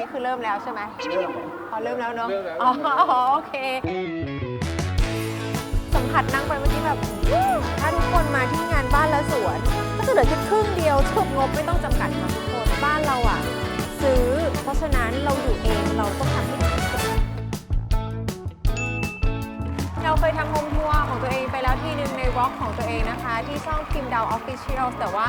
นี้คือเริ่มแล้วใช่ไหมเริ่มอ๋อเริ่มแล้วเนาะเริ่มแล้ว อ๋อโอเค สัมผัสนั่งไปเมื่อกี้แบบถ้าทุกคนมาที่งานบ้านและสวน ก็จะเหลือแค่ครึ่งเดียวชุบงบไม่ต้องจำกัดค่ะทุกคนบ้านเราอะ ซื้อ เพราะฉะนั้นเราอยู่เองเราต้องทำให้ดีที่สุดเราเคยทำโฮมทัวร์ของตัวเองไปแล้วทีนึงในร็อกของตัวเองนะคะ ที่ช่องพิมพ์ดาวออฟฟิเชียลแต่ว่า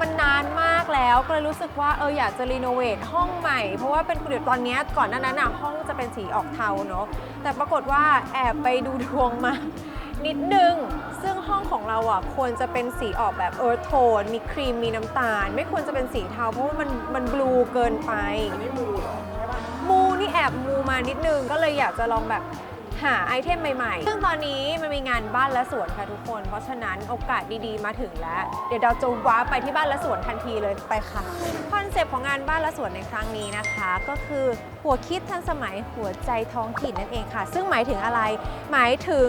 มันนานมากแล้วก็เลยรู้สึกว่าเอออยากจะรีโนเวทห้องใหม่ เพราะว่าเป็นเดี๋ยวตอนเนี้ยก่อนหน้านั้นอะห้องจะเป็นสีออกเทาเนาะแต่ปรากฏว่าแอบไปดูดวงมา นิดนึง ซึ่งห้องของเราอะควรจะเป็นสีออกแบบเอิร์ธโทนมีครีมมีน้ำตาล ไม่ควรจะเป็นสีเทาเพราะว่ามันมันบลูเกินไป อันนี้มูเหรอใช่ปะมูนี่แอบมูมานิดนึงก็เลยอยากจะลองแบบ หาไอเทมใหม่ๆ ซึ่งตอนนี้มันมีงานบ้านและสวนค่ะทุกคน เพราะฉะนั้นโอกาสดีๆมาถึงแล้ว เดี๋ยวเราจะว้าไปที่บ้านและสวนทันทีเลยไปค่ะคอนเซปต์ของงานบ้านและสวนในครั้งนี้นะคะ ก็คือหัวคิดทันสมัยหัวใจท้องถิ่นนั่นเองค่ะ ซึ่งหมายถึงอะไร หมายถึง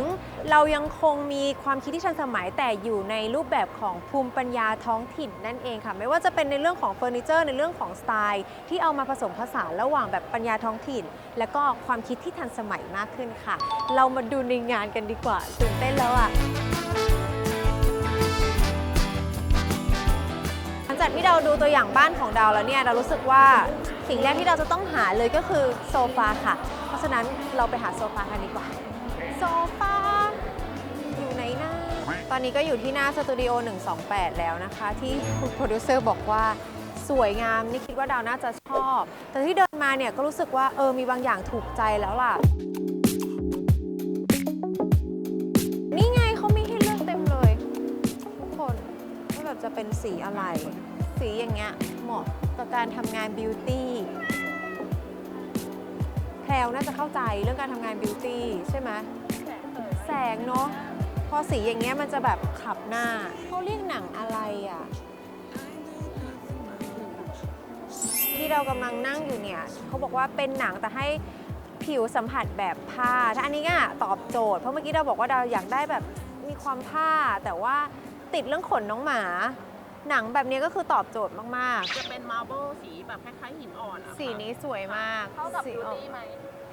เรายังคงมีความคิดที่ทันสมัยแต่อยู่ในรูปแบบของภูมิปัญญาท้องถิ่นนั่นเองค่ะ ไม่ว่าจะเป็นในเรื่องของเฟอร์นิเจอร์ในเรื่องของสไตล์ที่เอามาผสมผสานระหว่างแบบปัญญาท้องถิ่น และก็ความคิดที่ทันสมัยมากขึ้นค่ะเรามาดูในงานกันดีกว่าตื่นเต้นแล้วอะหลังจากที่เราดูตัวอย่างบ้านของดาวแล้วเนี่ย เรารู้สึกว่าสิ่งแรกที่เราจะต้องหาเลยก็คือโซฟาค่ะ เพราะฉะนั้นเราไปหาโซฟากันดีกว่า โซฟาอยู่ไหนนะตอนนี้ก็อยู่ที่หน้าสตูดิโอ 128 แล้วนะคะ ที่คุณโปรดิวเซอร์บอกว่าสวยงาม นี่คิดว่าดาวน่าจะชอบ แต่ที่เดินมาเนี่ยก็รู้สึกว่าเออมีบางอย่างถูกใจแล้วล่ะ แบบจะเป็นสีอะไร สีอย่างเงี้ยเหมาะกับการทำงานบิวตี้แพลวน่าจะเข้าใจเรื่องการทำงานบิวตี้ใช่ไหมแสงเนาะพอสีอย่างเงี้ยมันจะแบบขับหน้าเขาเรียกหนังอะไรอะที่เรากำลังนั่งอยู่เนี่ยเขาบอกว่าเป็นหนังแต่ให้ผิวสัมผัสแบบผ้าถ้าอันนี้ก็ตอบโจทย์เพราะเมื่อกี้เราบอกว่าเราอยากได้แบบมีความผ้าแต่ว่า ติดเรื่องขนน้องหมา หนังแบบนี้ก็คือตอบโจทย์มาก จะเป็นมาร์เบิลสีแบบคล้ายๆหินอ่อนอะๆสีนี้สวยมากเข้ากับสีบิวออก ตี้ไหม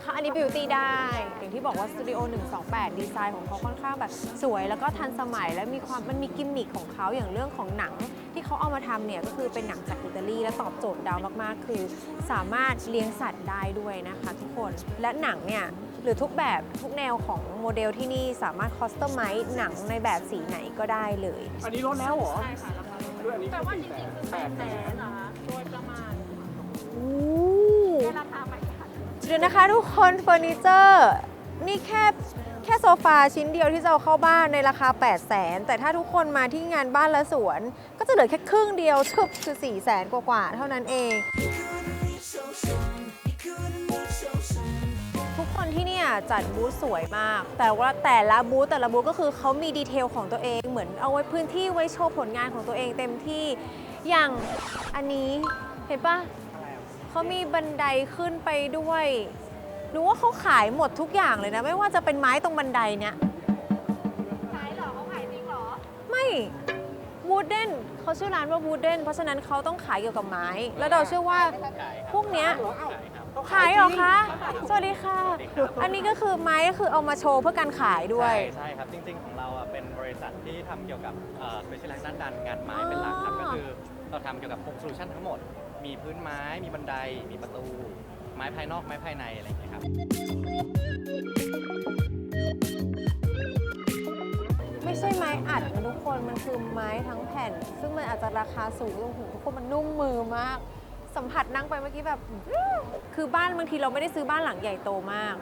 ค่ะอันนี้บิวตี้ได้ อย่างที่บอกว่าสตูดิโอ128 ดีไซน์ของเขาค่อนข้างแบบสวยแล้วก็ทันสมัยและมีความมันมีกิมมิคของเขาอย่างเรื่องของหนัง ที่เขาเอามาทำเนี่ยก็คือเป็นหนังจากอิตาลีและตอบโจทย์ดาวมากๆ คือ สามารถเลี้ยงสัตว์ได้ด้วยนะคะทุกคนและหนังเนี่ย หรือทุกแบบทุกแนวของโมเดลที่นี่สามารถคอสตอมไมซ์หนังในแบบสีไหนก็ได้เลย อันนี้ลดแล้วเหรอ ใช่ค่ะราคาด้วยอันนี้แต่ว่าจสี่ริงๆคือแปแปดดแสนนะคะโดยประมาณอู้ในราคาใหม่ค่ะเดี๋ยวนะคะทุกคนเฟอร์นิเจอร์นี่แค่แค่โซฟาชิ้นเดียวที่จะเอาเข้าบ้านในราคา 8 0 0แสนแต่ถ้าทุกคนมาที่งานบ้านและสวน ก็จะเหลือแค่ครึ่งเดียวชึบคือ4 0 0แสนกว่าๆเท่านั้นเอง ทุกคนที่เนี่ยจัดบูธสวยมาก แต่ว่าแต่ละบูธแต่ละบูธก็คือเขามีดีเทลของตัวเองเหมือนเอาไว้พื้นที่ไว้โชว์ผลงานของตัวเองเต็มที่อย่างอันนี้เห็นปะเขามีบันไดขึ้นไปด้วยรู้ว่าเขาขายหมดทุกอย่างเลยนะ ไม่ว่าจะเป็นไม้ตรงบันไดเนี่ยขายเหรอเขาขายจริงเหรอ ไม่วูดเดนเขาชื่อร้านว่าวูดเดนเพราะฉะนั้นเขาต้องขายเกี่ยวกับไม้ แล้วเราเชื่อว่าพวกเนี้ยเหรอเอ้าเขาขายเหรอคะ สวัสดีค่ะ อันนี้ก็คือไม้ก็คือเอามาโชว์เพื่อการขายด้วย ใช่ใช่ครับ จริง ๆ ของเราอะเป็นบริษัทที่ทำเกี่ยวกับเอ่อ specialize ด้านการงานไม้เป็นหลักครับ อ๋อ ก็คือเราทำเกี่ยวกับ home solution ทั้งหมด มีพื้นไม้ มีบันได มีประตู ไม้ภายนอก ไม้ภายใน อะไรอย่างเงี้ยครับ ไม่ใช่ไม้อัดนะทุกคนมันคือไม้ทั้งแผ่น ซึ่งมันอาจจะราคาสูงโอ้โหทุกคนมันนุ่มมือมาก สัมผัสนั่งไปเมื่อกี้แบบ คือบ้านบางทีเราไม่ได้ซื้อบ้านหลังใหญ่โตมาก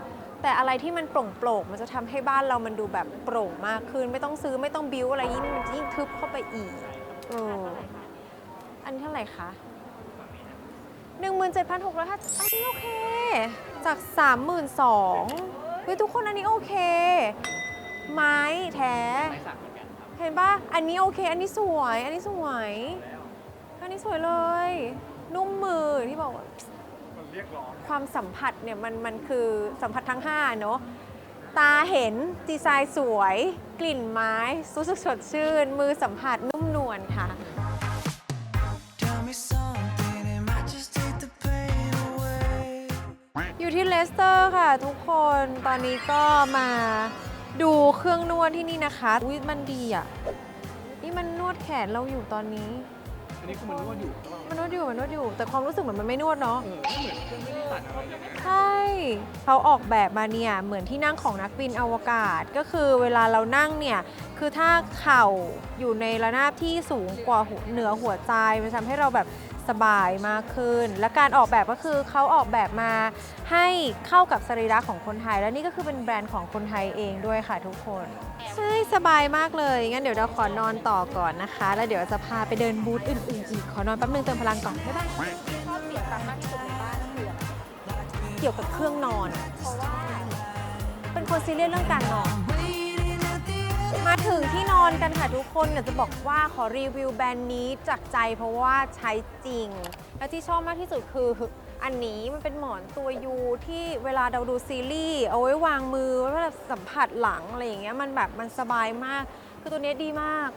แต่อะไรที่มันโปร่งโปร่งๆมันจะทำให้บ้านเรามันดูแบบโปร่งมากขึ้น ไม่ต้องซื้อไม่ต้องบิ้วอะไรยิ่งยิ่งทึบเข้าไปอีกเอออันนี้เท่าไหร่คะหนึ่งหมื่นเจ็ดพันหกร้อยห้าอันนี้โอเค จากสามหมื่นสองเฮ้ยทุกคนอันนี้โอเค ไม้แท้ไม้สักเหมือนกันครับเห็นปะอันนี้โอเค อันนี้สวย อันนี้สวย อันนี้สวยเลย นุ่มมือที่บอกว่ามันเรียกร้องความสัมผัสเนี่ยมันมันคือสัมผัสทั้ง5เนอะตาเห็นดีไซน์สวย กลิ่นไม้รู้สึกสดชื่น มือสัมผัสนุ่มนวลค่ะ อยู่ที่เลสเตอร์ค่ะทุกคนตอนนี้ก็มาดูเครื่องนวดที่นี่นะคะ อุ้ยมันดีอะ นี่มันนวดแขนเราอยู่ตอนนี้ อันนี้คือมันนวดอยู่หรือเปล่ามันนวดอยู่มันนวดอยู่ แต่ความรู้สึกเหมือนมันไม่นวดเนาะ เออไม่เหมือนเครื่องไม่ได้ตัดอะไรเลยนะใช่เขาออกแบบมาเนี่ยเหมือนที่นั่งของนักบินอวกาศก็คือเวลาเรานั่งเนี่ยคือถ้าเข่าอยู่ในระนาบที่สูงกว่าหัวเหนือหัวใจมันทำให้เราแบบ สบายมากขึ้น และการออกแบบก็คือเขาออกแบบมาให้เข้ากับสรีระของคนไทย และนี่ก็คือเป็นแบรนด์ของคนไทยเองด้วยค่ะทุกคนใช่สบายมากเลยงั้นเดี๋ยวเราขอนอนต่อก่อนนะคะ แล้วเดี๋ยวจะพาไปเดินบูธอื่นๆอีกขอนอนแป๊บนึงเติมพลังก่อนบ๊ายบายชอบเสียงดังมากที่สุดในบ้านคือเกี่ยวกับเครื่องนอน เพราะว่าเป็นคนซีเรียสเรื่องการนอน มาถึงที่นอนกันค่ะทุกคนอยากจะบอกว่าขอรีวิวแบรนด์นี้จากใจเพราะว่าใช้จริง และที่ชอบมากที่สุดคืออันนี้มันเป็นหมอนตัวยูที่เวลาเราดูซีรีส์เอาไว้วางมือไว้แบบสัมผัสหลังอะไรอย่างเงี้ยมันแบบมันสบายมาก คือตัวนี้ดีมาก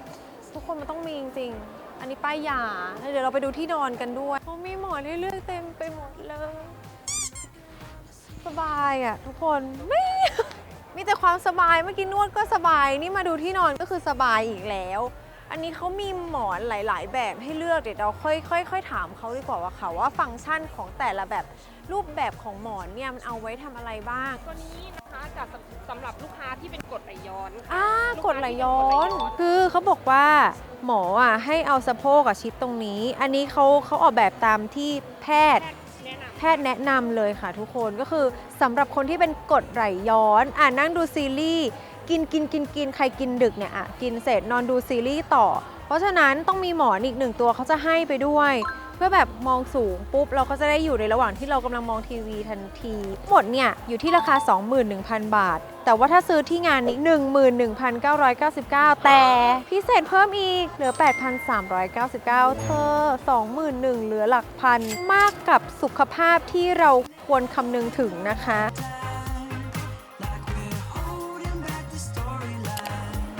ทุกคนมันต้องมีจริงๆอันนี้ป้ายยาเดี๋ยวเราไปดูที่นอนกันด้วยเขามีหมอนให้เลือกเต็มไปหมดเลย สบายอะทุกคนไม่ มีแต่ความสบายเมื่อกี้นวดก็สบายนี่มาดูที่นอนก็คือสบายอีกแล้ว อันนี้เขามีหมอนหลาย ๆ แบบให้เลือกเดี๋ยวเราค่อยค่อยค่อยถามเขาดีกว่าว่าค่ะว่าฟังก์ชันของแต่ละแบบรูปแบบของหมอนเนี่ยมันเอาไว้ทำอะไรบ้าง ตัวนี้นะคะจะสำหรับลูกค้าที่เป็นกรดไหลย้อนค่ะอ่ากดไหลย้อน คือเขาบอกว่าหมออะให้เอาสะโพกกับชิดตรงนี้ อันนี้เขาเขาออกแบบตามที่แพทย์แนะนแพทย์แนะนำเลยค่ะทุกคนก็คือสำหรับคนที่เป็นกรดไหลย้อนอ่านั่งดูซีรีส์กินกินกินกินใครกินดึกเนี่ยอะกินเสร็จนอนดูซีรีส์ต่อ เพราะฉะนั้นต้องมีหมอนอีกหนึ่งตัวเขาจะให้ไปด้วย พื่อแบบมองสูงปุ๊บ เราก็จะได้อยู่ในระหว่างที่เรากำลังมองทีวีทันที หมดเนี่ย อยู่ที่ราคา 21,000 บาท แต่ว่าถ้าซื้อที่งานนี้ 11,999 แต่พิเศษเพิ่มอีก เหลือ 8,399 เธอ 21,000เหลือหลักพันมากกับสุขภาพที่เราควรคำนึงถึงนะคะ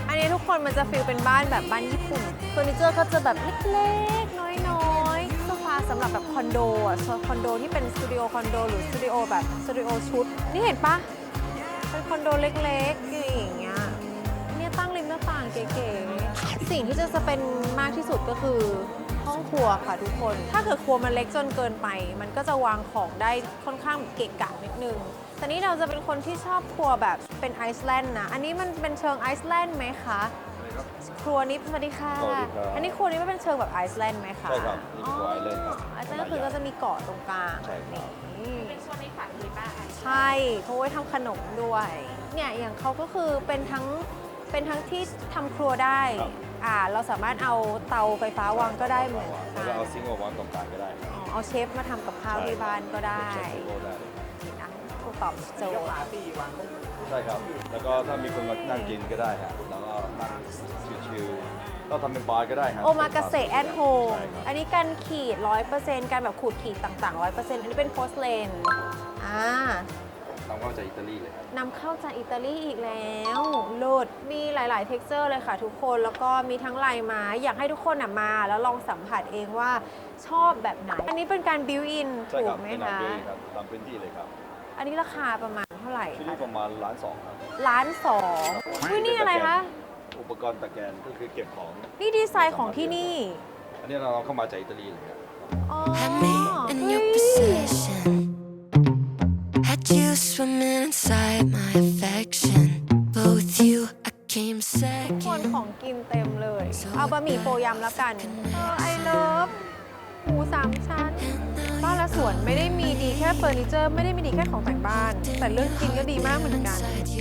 อันนี้ทุกคนมันจะฟีลเป็นบ้านแบบบ้านญี่ปุ่นเฟอร์นิเจอร์ก็จะแบบเล็กๆ น้อยๆ สำหรับแบบคอนโดอะคอนโดที่เป็นสตูดิโอคอนโดหรือสตูดิโอแบบสตูดิโอชุด นี่เห็นปะเป็นคอนโดเล็กๆอย่างเงี้ยเนี่ยตั้งริมหน้าต่างเก๋ๆสิ่งที่จะจะเป็นมากที่สุดก็คือห้องครัวค่ะทุกคน ถ้าเกิดครัวมันเล็กจนเกินไป มันก็จะวางของได้ค่อนข้างเกะกะนิดนึงแต่นี่เราจะเป็นคนที่ชอบครัวแบบเป็นไอซ์แลนด์นะ อันนี้มันเป็นเชิงไอซ์แลนด์ไหมคะ ครัวนี้สวัสดีค่ะ สวัสดีครับอันนี้ครัวนี้ไม่เป็นเชิงแบบไอซ์แลนด์ไหมคะใช่ครับนี่คือครัวไอซ์แลนด์ครับไอซ์แลนด์ก็คือก็จะมีเกาะตรงกลางใช่ครับ นี่ำเป็นช่วงในฝันเลยป้าอะใช่เขาไว้ทำขนมด้วย เนี่ยอย่างเขาก็คือเป็นทั้งเป็นทั้งที่ทำครัวได้ครับ อ่าเราสามารถเอาเตาไฟฟ้าวางก็ได้เหมือนแล้วกัก็นเอาซิงค์มาวางตรงกลางก็ได้ครับ อ๋อเอาเชฟมาทำกับข้าวที่บ้านก็ได้ใช้โลได้เลยครับนี่นะถูกตอบโจมีกระทย์ปาตีวางตรงใช่ครับ แล้วก็ถ้ามีคนมานั่งกินก็ได้ครับแล้วก็นั่ง ชิวๆก็ทำเป็นบาร์ก็ได้ครับโอมากาเซแอทโฮมใช่ครับอันนี้การขีด 100%การแบบขูดขีดต่างๆ 100%อันนี้เป็นโพสเลนอ่านำเข้าจากอิตาลีเลยครับนำเข้าจากอิตาลีอีกแล้วโลดมีหลาย ๆ เท็กเจอร์เลยค่ะทุกคนแล้วก็มีทั้งลายไม้อยากให้ทุกคนน่ะมา แล้วลองสัมผัสเองว่าชอบแบบไหน อันนี้เป็นการบิวอินใช่ถูครักบไหมเป็นคะนำด้วยครับตามพื้นที่เลยครับ อันนี้ราคาประมาณเท่าไหร่ที่คะนี่ประมาณล้านสองครับล้านสองอุ้ยนี่อะไรคะ อุปกรณ์ตะแกรงก็คือเก็บของนี่ดีไซน์ของที่นี่อันนี้เราเอาเข้ามาจากอิตาลีเลยครับอ๋อ Had me in your เฮ้ย possession. Had you swimming inside my affection. But with you, I came ทุกคน second. ของกินเต็มเลย เอาบะหมี่โปรยำแล้วกันเออไอเลิฟหมูสามชั้น บ้านและสวนไม่ได้มีดีแค่เฟอร์นิเจอร์ ไม่ได้มีดีแค่ของแต่งบ้าน แต่เรื่องกินก็ดีมากเหมือนกัน Inside your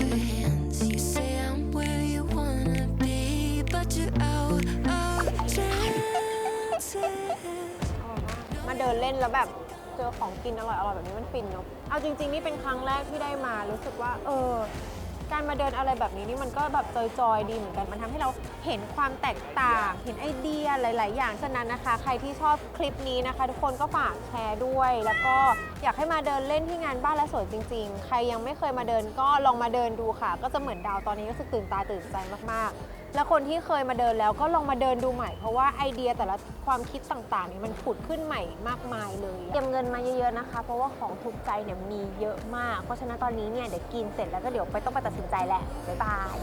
ล่นแล้วแบบเจอของกินอร่อยอร่อยแบบนี้มันฟินเนาะเอาจริง ๆ นี่เป็นครั้งแรกที่ได้มารู้สึกว่า เออ การมาเดินอะไรแบบนี้นี่มันก็แบบจอยๆดีเหมือนกันมันทำให้เราเห็นความแตกต่าง เห็นไอเดียหลาย ๆ อย่างฉะนั้นนะคะ ใครที่ชอบคลิปนี้นะคะ ทุกคนก็ฝากแชร์ด้วย แล้วก็ อยากให้มาเดินเล่นที่งานบ้านและสวนจริง ๆ ใครยังไม่เคยมาเดินก็ลองมาเดินดูค่ะ ก็จะเหมือนดาวตอนนี้ก็คือตื่นตาตื่นใจมากๆ แล้วคนที่เคยมาเดินแล้วก็ลองมาเดินดูใหม่ เพราะว่าไอเดียแต่ละความคิดต่างๆเนี่ยมันผุดขึ้นใหม่มากมายเลย เตรียมเงินมาเยอะๆนะคะ เพราะว่าของถูกใจเนี่ยมีเยอะมาก เพราะฉะนั้นตอนนี้เนี่ยเดี๋ยวกินเสร็จแล้วก็เดี๋ยวไปต้องไปตัดสินใจแหละบ๊ายบาย